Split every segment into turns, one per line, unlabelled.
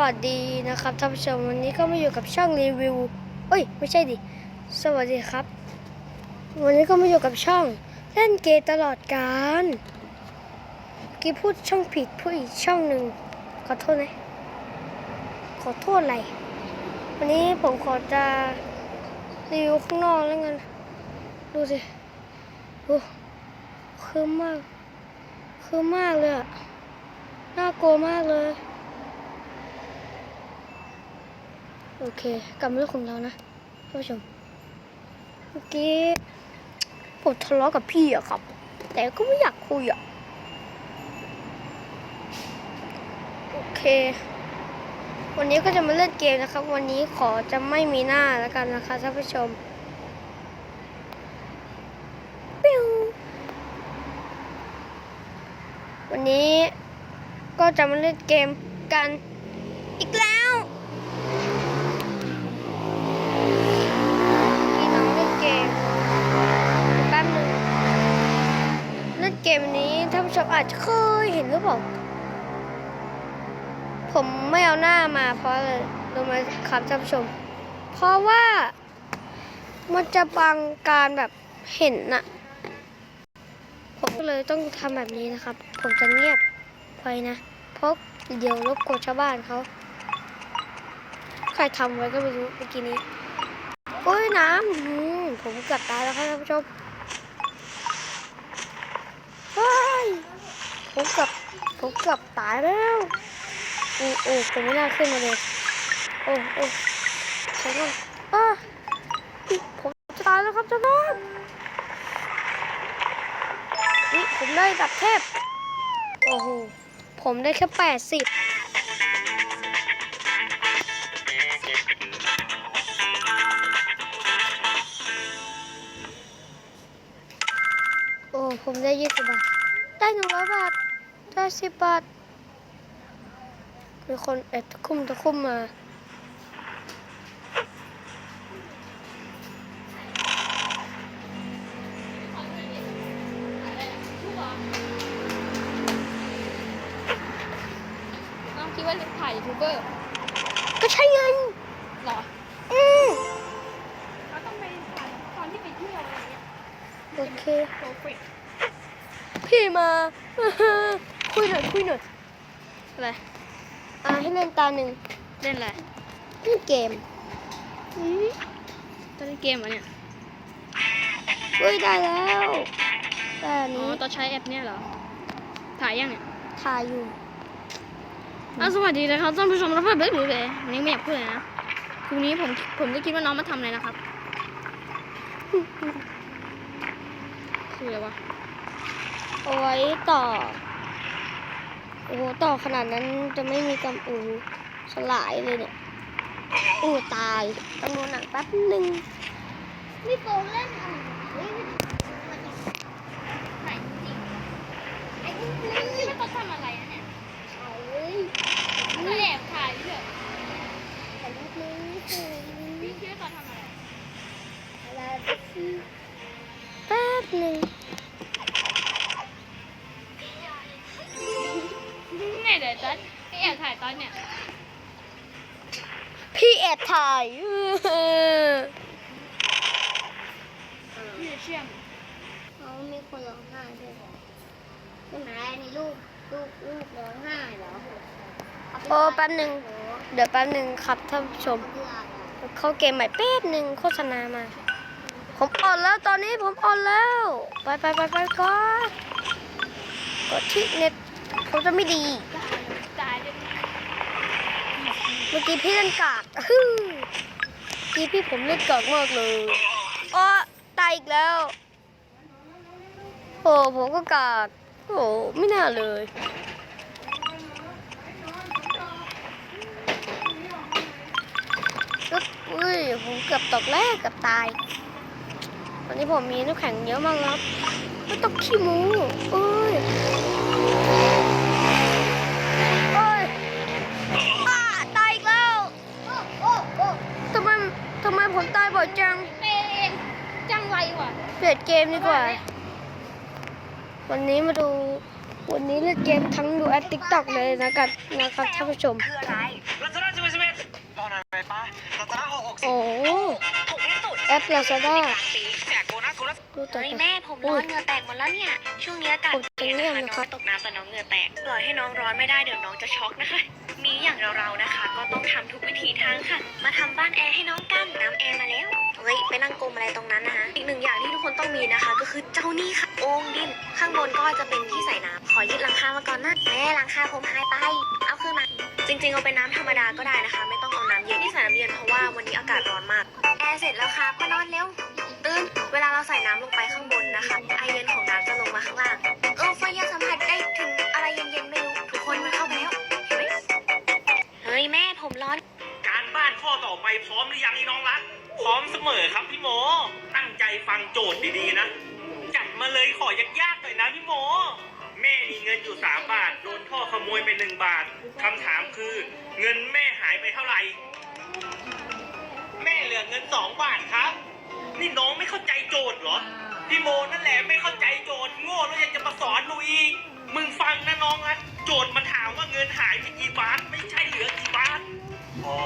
วัสดีนะครับท่านผู้ชมวันนี้ก็มาอยู่กับช่องรีวิวเอ้ยไม่ใช่ดิ สวัสดีครับ วันนี้ก็มาอยู่กับช่องเล่นเกมตลอดการกี้พูดช่องผิดพูดอีกช่องหนึ่งขอโทษนะ ขอโทษอะไร วันนี้ผมขอจะรีวิวข้างนอกแล้วกันดูสิโอ้คืมมาก คืมมากเลยอะน่ากลัวมากเลย โอเค กลับมาเรื่องของเรานะท่านผู้ชม เมื่อกี้ผมทะเลาะกับพี่อะครับ แต่ก็ไม่อยากคุยอะโอเค วันนี้ก็จะมาเล่นเกมนะครับ วันนี้ขอจะไม่มีหน้าแล้วกันนะคะท่านผู้ชมปิ้ววันนี้ก็จะมาเล่นเกมกันอีกแล้ว พี่น้องเล่นเกมแป๊บหนึงเล่นเกมนี้ท่านผู้ชมอาจจะเคยเห็นหรือเปล่า ผมไม่เอาหน้ามาเพราะอะไรรู้ไหมครับท่านผู้ชม เพราะว่ามันจะบังการแบบเห็นน่ะ ผมก็เลยต้องทำแบบนี้นะครับ ผมจะเงียบไว้นะ เพราะเดี๋ยวรบกวนชาวบ้านเขาใครทำไว้ก็ไม่รู้เมื่อกี้นี้โอ้ยน้ำผมเกือบตายแล้วครับท่านผู้ชมเฮ้ย ผมกือบผมกือบตายแล้วโอ้โอ้ผมไม่น่าขึ้นมาเลยโอ้โอ้ใช่ก่อนอ้าผมจะตายแล้วครับเจ้าน้องนี่ผมได้ดับเทพ โอ้โห ผมได้แค่แปดสิบโอ้ ผมได้ยี่สิบบาท ได้หนึ่งร้อยบาท ได้สิบบาท มีคนแอบตะคุ่มตะคุ่มมา
น้องคิดว่าถ่ายยูทูบเบอร์
ก็ใช่ไง
เหรอ
อืม
เขาต้องไปถ่ายตอนที่ไปเที่ยวอะไรเงี้ย
โอเค
โปรเฟก
พี่มา คุยหน่อยคุยหน่อย
อะไร
อ่าให้เล่นตาหนึ่ง
เล่นอะไร
เล่นเกมอืม
ตอนเล่นเกมเหรอเนี่ย
เฮ้ยได้แล้วแต่อัน
อ๋อ
นี้
ตอนใช้แอปเนี่ยเหรอ ถ่ายยังเนี่ย
ถ่ายอยู่
อ้าวสวัสดีนะครับท่านผู้ชมรับผิดรู้เลยวันนี้ไม่อยากพูดเลยนะพรุ่งนี้ผมผมจะคิดว่าน้องมาทำอะไรนะครับ คืออะไรวะ
เอาไว้ต่อ โอ้โหต่อขนาดนั้นจะไม่มีกำอูสลายเลยเนี่ยอู้ตายต้องดูหนังแป๊บหนึ่ง
พี่โปเล่นอุ้ยม่ได้
ไหนจริง
ไอ้พวกนี้
คิดว่าเขาทำอะไรอะเนี่ย
ใช่เว้ย
ก็แอบถ่ายเฉย
แต่ลูกนี้ไม่เคย
พี่คิดว่าเขาทำอะไร
แป๊บหนึ่ง
แอบถ่ายตอนเนี่ย
พี่แอบถ่าย
พี่จะเชื่อม
เขามีคนร้องไห้ด้วยใช่ไหมนี่ลูกลูกลูกร้องไห้เหรอเาไป
โอ้แป๊บหนึ่งเดี๋ยวแป๊บหนึ่งครับท่านผู้ชม
เพื่อนอะ
เข้าเกมใหม่แป๊บหนึ่งโฆษณามา ผมอ่อนแล้วตอนนี้ผมอ่อนแล้ว ไปไปไปไปก่อนกดที่เน็ตผมจะไม่ดี
ตายเลย
เมื่อกี้พี่เล่นกากฮึ่มเมื่อกี้พี่ผมเล่นกากมากเลยอ๋อตายอีกแล้ว โอ้ผมก็กาก โอ้ไม่น่าเลย อุ้ยผมเกือบตกแรกเกือบตายตอนนี้ผมมีน้ำแข็งเยอะมากครับไม่ต้องขี้มูเอ้ย ไมผมตายบ่อยจัง
เป็นจังไรว่ะ
เปลี่ยนเกมดีกว่า วันนี้มาดู วันนี้เล่นเกมทั้งดูแอปติ๊กต็อกเลยนะครับนะครับท่านผู้ชม
คืออะไร
ลาซาด้าสิบเอ็ดสิบเอ็ดรอหน่อยไปป้าลาซาด้าหกหกสิบ
โอ้
ถูกที่สุด
แอปลาซาด้า
ในกลางปี
แจกโบนัสคนละ
ดูต่อ
เฮ้ย
ไป
แม่ผมร้อนเหงื่อแตกหมดแล้วเนี่ย ช่วงนี้อากาศ
กดตรงนี้
เปลี่ยน
นะ
นะคะ
ครั
น้อบงตกน้ำแต่น้องเหงื่อแตกปล่อยให้น้องร้อนไม่ได้เดี๋ยวน้องจะช็อกนะคะ มีอย่างเราๆนะคะ ก็ต้องทำทุกวิถีทางค่ะ มาทำบ้านแอร์ให้น้องกันน้ำแอร์มาแล้วเฮ้ยไปนั่งกลมอะไรตรงนั้นนะคะ อีกหนึ่งอย่างที่ทุกคนต้องมีนะคะ ก็คือเจ้านี่ค่ะโอ่งดิน ข้างบนก็จะเป็นที่ใส่น้ำขอยึดหลังคามาก่อนนะแม่หลังคาผมหายไป เอาขึ้นมาจริงๆเอาเป็นน้ำธรรมดาก็ได้นะคะ ไม่ต้องเอาน้ำเย็นที่ใส่น้ำเย็นเพราะว่าวันนี้อากาศร้อนมากแอร์เสร็จแล้วครับมานอนเร็ว ตื่น เวลาเราใส่น้ำลงไปข้างบนนะคะ ไอเย็นของน้ำจะลงมาข้างล่าง เออไฟยังสัมผัสได้ถึงอะไรเย็นๆไม่รู้ทุกคนมันเข้าไปแล้ว เห็นไหมเฮ้ยแม่ผมร้อน
การบ้านข้อต่อไปพร้อมหรือยังน้องรัก พร้อมเสมอครับพี่โม ตั้งใจฟังโจทย์ดีๆนะ จัดมาเลยขอยากๆหน่อยนะพี่โม แม่มีเงินอยู่สามบาท โดนพ่อขโมยไปหนึ่งบาทคำถามคือ เงินแม่หายไปเท่าไหร่ แม่เหลือเงินสองบาทครับ นี่น้องไม่เข้าใจโจทย์เหรอพี่โมนั่นแหละไม่เข้าใจโจทย์โง่แล้วยังจะมาสอนหนูอีก มึงฟังนะน้องนะโจทย์มันถามว่าเงินหายไปกี่บาทไม่ใช่เหลือกี่บาทอ๋อ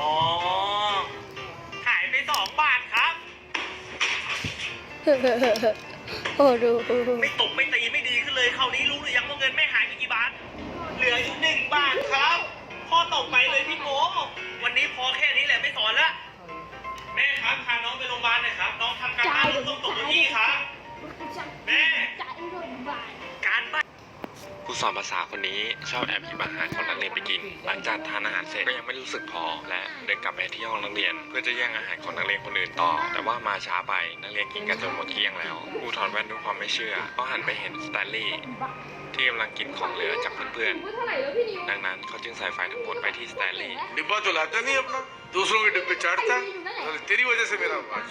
หายไปสองบาทครับ
โอ้ดู
ไม่ตกไม่ตีไม่ดีขึ้นเลยคราวนี้รู้หรือยังว่าเงินแม่หายไปกี่บาท เหลืออยู่หนึ่งบาทครับข้อต่อไปเลยพี่โมวันนี้พอแค่นี้แหละไม่สอนละแม่ครับพาน้องไปโรงพยาบาล
อนภาษาคนนี้ชอบแอบหยิบอาหารของนักเรียนไปกิน หลังจากทานอาหารเสร็จก็ยังไม่รู้สึกพอ และเดินกลับไปที่ห้องนักเรียน เพื่อจะแย่งอาหารของนักเรียนคนอื่นต่อ แต่ว่ามาช้าไปนักเรียนกินกันจนหมดเที่ยงแล้วครูถอดแว่นด้วยความไม่เชื่อก็หันไปเห็นสแตนลีย์ที่กำลังกินของเหลือจากเพื่อนๆ ดังนั้นเขาจึงใส่ไฟทั้งหมดไปที่สแตนลีย์
डिब्बा तो लाता नहीं अपना दूसरों के डिब्बे चढ़ता अरे तेरी वजह से मेरा आज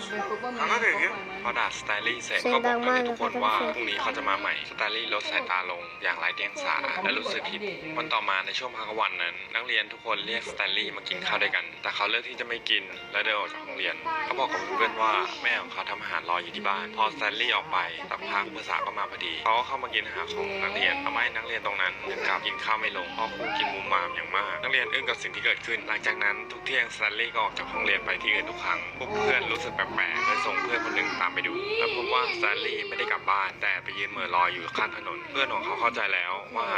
खाना रह गया
พอด่าสแตนลีย์เสร็จก็บอกนักเรียนทุกคนว่าพรุ่งนี้เขาจะมาใหม่ สแตนลีย์ลดสายตาลงอย่างไร้เดียงสาและรู้สึกผิด วันต่อมาในช่วงพักกลางวันนั้น นักเรียนทุกคนเรียกสแตนลีย์มากินข้าวด้วยกัน แต่เขาเลือกที่จะไม่กินและเดินออกจากห้องเรียน เขาบอกกับเพื่อนๆว่าแม่ของเขาทำอาหารรออยู่ที่บ้าน พอสแตนลีย์ออกไปตักพาครูภาษาก็มาพอดีเขาก็เข้ามากินอาหารของนักเรียนทำให้นักเรียนตรงนั้นถึงกับกินข้าวไม่ลงเพราะครูกินมุมมามอย่างมาก นักเรียนอึ้งกับสิ่งที่เกิดขึ้น หลังจากนั้นทุกเที่ยงสแตนลีย์ก็ออกจากห้องเรียนไปที่อื่นทุก ครั้งพวกเพื่อนรู้สึกแปลกๆเลยส่งเพื่อนคนหนึ่งตามไปดู และพบว่าแตนลีย์ไม่ได้กลับบ้าน แต่ไปยืนเหม่อลอยอยู่ข้างถนน เพื่อนของเขาเข้าใจแล้วว่า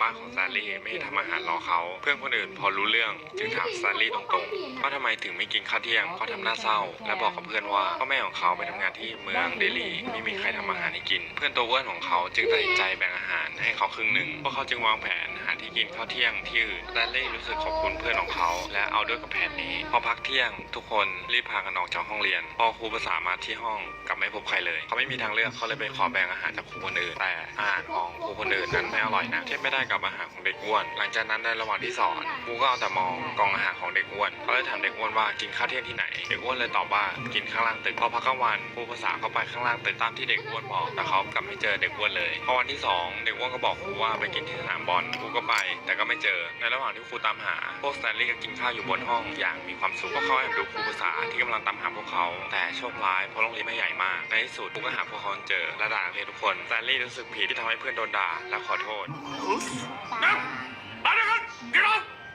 บ้านของสแตนลีย์ไม่ได้ทำอาหารรอเขา เพื่อนคนอื่นพอรู้เรื่อง จึงถามสแตนลีย์ตรงๆ ว่าทำไมถึงไม่กินข้าวเที่ยงเขาทำหน้าเศร้า และบอกกับเพื่อนว่าพ่อแม่ของเขาไปทำงานที่เมืองเดลีไม่มีใครทำอาหารให้กิน เพื่อนตัวอ้วนของเขาจึงตัดสินใจแบ่งอาหารให้เขาครึ่งหนึ่งพวกเขาจึงวางแผน ที่กินข้าวเที่ยงที่อื่นแตนลีย์รู้สึกขอบคุณเพื่อนของเขา และเอาด้วยกับแผนนี้ พอพักเที่ยง ทุกคนรีบพากันออกจากห้องเรียน พอครูภาษามาที่ห้องกลับไม่พบใครเลย เขาไม่มีทางเลือกเขาเลยไปขอแบ่งอาหารจากครูคนอื่นแต่อาหารของครูคนอื่นนั้นไม่อร่อยนะเทียบไม่ได้กับอาหารของเด็กอ้วน หลังจากนั้นในระหว่างที่สอนครูก็เอาแต่มองกล่องอาหารของเด็กอ้วนเขาเลยถามเด็กอ้วนว่ากินข้าวเที่ยงที่ไหนเด็กอ้วนเลยตอบว่ากินข้างล่างตึกพอพักกลางวันครูภาษาเข้าไปข้างล่างตึกตามที่เด็กอ้วนบอกแต่เขากลับไม่เจอเด็กอ้วนเลยพอวันที่สองเด็กอ้วนก็บอกครูว่าไปกินที่สนามบอลครูก็ไปแต่ก็ไม่เจอ ในระหว่างที่ครูตามหา พวกสแตนลีย์ก็กินข้าวอยู่บนห้องอย่างมีความสุขพวกเขาแอบดูครูภาษาที่กำลังตามหาพวกเขา แต่โชคร้ายเพราะโรงเรียนไม่ใหญ่มาก ในที่สุดครูก็หาพวกเขาจนเจอและด่านักเรียนทุกคนสแตนลีย์รู้สึกผิดที่ทำให้เพื่อนโดนด่าและขอโทษ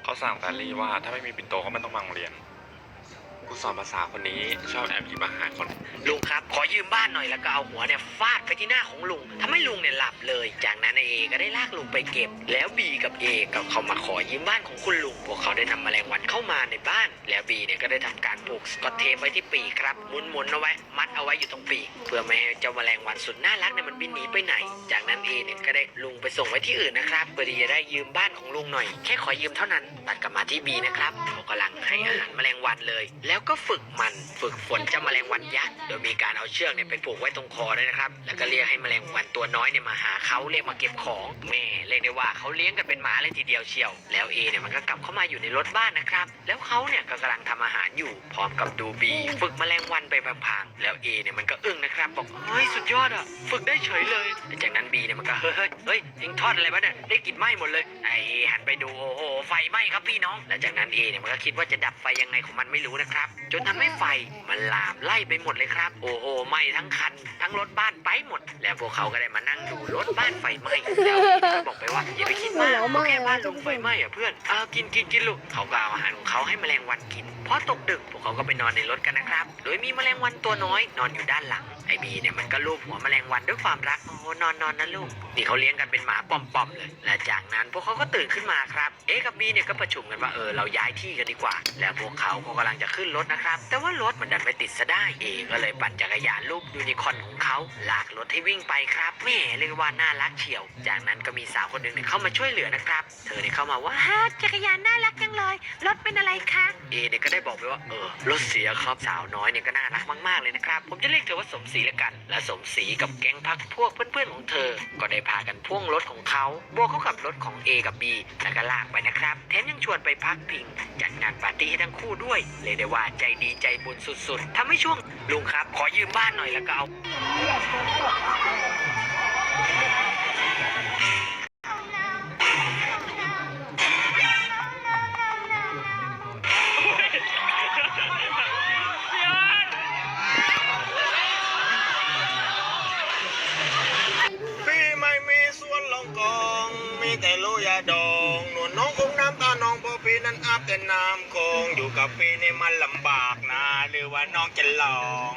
เขาสั่งสแตนลีย์ว่าถ้าไม่มีปิ่นโตก็ไม่ต้องมาโรงเรียน ครูสอนภาษาคนนี้ชอบแอบหยิบอาหารคน
ลุงครับ ขอยืมบ้านหน่อยแล้วก็เอาหัวเนี่ยฟาดไปที่หน้าของลุงทำให้ลุงเนี่ยหลับเลย จากนั้นเอก็ได้ลากลุงไปเก็บ แล้วบีกับเอก็เข้ามาขอยืมบ้านของคุณลุง พวกเขาได้นำแมลงวันเข้ามาในบ้าน แล้วบีเนี่ยก็ได้ทำการผูกสกอตเทปไว้ที่ปีกครับหมุนๆเอาไว้ มัดเอาไว้อยู่ตรงปีกเพื่อไม่ให้เจ้าแมลงวันสุดน่ารักเนี่ยมันบินหนีไปไหน จากนั้นเอเนี่ยก็ได้ลุงไปส่งไว้ที่อื่นนะครับเพื่อที่จะได้ยืมบ้านของลุงหน่อย แค่ขอยืมเท่านั้นตัดกลับมาที่บีนะครับเขากำลังให้อาหารแมลงวันเลย แล้วก็ฝึกมันฝึกฝนเจ้าแมลงวันยักษ์โดยมีการเอาเชือกเนี่ยไปผูกไว้ตรงคอด้วยนะครับ แล้วก็เรียกให้แมลงวันตัวน้อยเนี่ยมาหาเขาเรียกมาเก็บของแม่เรียกได้ว่าเขาเลี้ยงกันเป็นหมาเลยทีเดียวเชียว แล้วเอเนี่ยมันก็กลับเข้ามาอยู่ในรถบ้านนะครับ แล้วเขาเนี่ยก็กำลังทำอาหารอยู่ พร้อมกับดูบีฝึกแมลงวันไปพลางๆแล้วเอเนี่ยมันก็อึ้งนะครับบอกเฮ้ยสุดยอดอะฝึกได้เฉยเลยจากนั้นบีเนี่ยมันก็เฮ้ยเฮ้ยเฮ้ยเอ็งทอดอะไรวะเนี่ยได้กลิ่นไหม้หมดเลยไอเอหันไปดูโอ้โหไฟไหม้ครับพี่น้อง แล้วจากนั้นเอเนี่ยมันก็คิดว่าจะดับไฟยังไงของมันไม่รู้นะครับจนทำให้ไฟมันลามไล่ไปหมดเลยครับ โอ้โหไหม้ทั้งคัน ทั้งรถบ้านไปหมด แล้วพวกเขาก็ได้มานั่งดูรถบ้านไฟไหม้แล้วเอก็บอกไปว่าอย่าไปคิดมากก็แค่บ้านลุงไฟไหม้อะเพื่อนเอากินกินกินลูกเขาก็เอาอาหารของเขาให้แมลงวันกินพอตกดึกพวกเขาก็ไปนอนในรถกันนะครับ โดยมีแมลงวันตัวน้อย นอนอยู่ด้านหลังไอบีเนี่ยมันก็ลูบหัวแมลงวันด้วยความรักโอ้โหนอนนอนนะลูกนี่เขาเลี้ยงกันเป็นหมาปอมๆเลย และจากนั้นพวกเขาก็ตื่นขึ้นมาครับ เอกับบีเนี่ยก็ประชุมกันว่าเออเราย้ายที่กันดีกว่า แล้วพวกเขาก็กำลังจะขึ้นรถนะครับ แต่ว่ารถมันดันไปติดซะได้เองก็เลยปั่นจักรยานลูกยูนิคอนของเขาลากรถให้วิ่งไปครับแม่เรียกว่าน่ารักเฉียว จากนั้นก็มีสาวคนหนึ่งเนี่ยเข้ามาช่วยเหลือนะครับ เธอเนี่ยเข้ามาว่าฮ่าจักรยานน่ารักจังเลยรถเป็นอะไรคะเอเนี่ยก็ได้บอกไปว่าเออรถเสียครับสาวน้อยเนี่ยก็น่ารักมากๆเลยนะครับผมจะเรียกเธอว่าสมศรีละกัน และสมศรีกับแก๊งพักพวกเพื่อนๆของเธอ ก็ได้พากันพ่วงรถของเขาบวกเข้ากับรถของ A กับ B แล้วก็ลากไปนะครับแถมยังชวนไปพักพิงจัดงานปาร์ตี้ให้ทั้งคู่ด้วยเลยได้ว่าใจดีใจบุญสุดๆทำให้ช่วงลุงครับ ขอยืมบ้านหน่อยแล้วก็เอา
นั้นอาบแต่น้ำคงอยู่กับพี่นี่มันลำบากนะ หรือว่าน้องจะลอง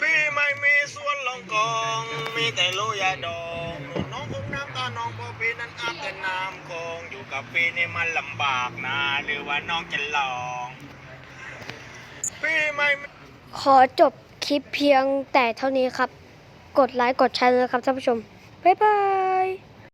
พี่ไม่มีส่วนลงกอง มีแต่โลยาดองน้องคงน้ำตาน้องพอพี่นั้นอาบแต่น้ำคงอยู่กับพี่นี่มันลำบากนะ หรือว่าน้องจะลอง พี่ไม่
ขอจบคลิปเพียงแต่เท่านี้ครับ กดไลค์กดแชร์เลยนะครับท่านผู้ชม บ๊ายบาย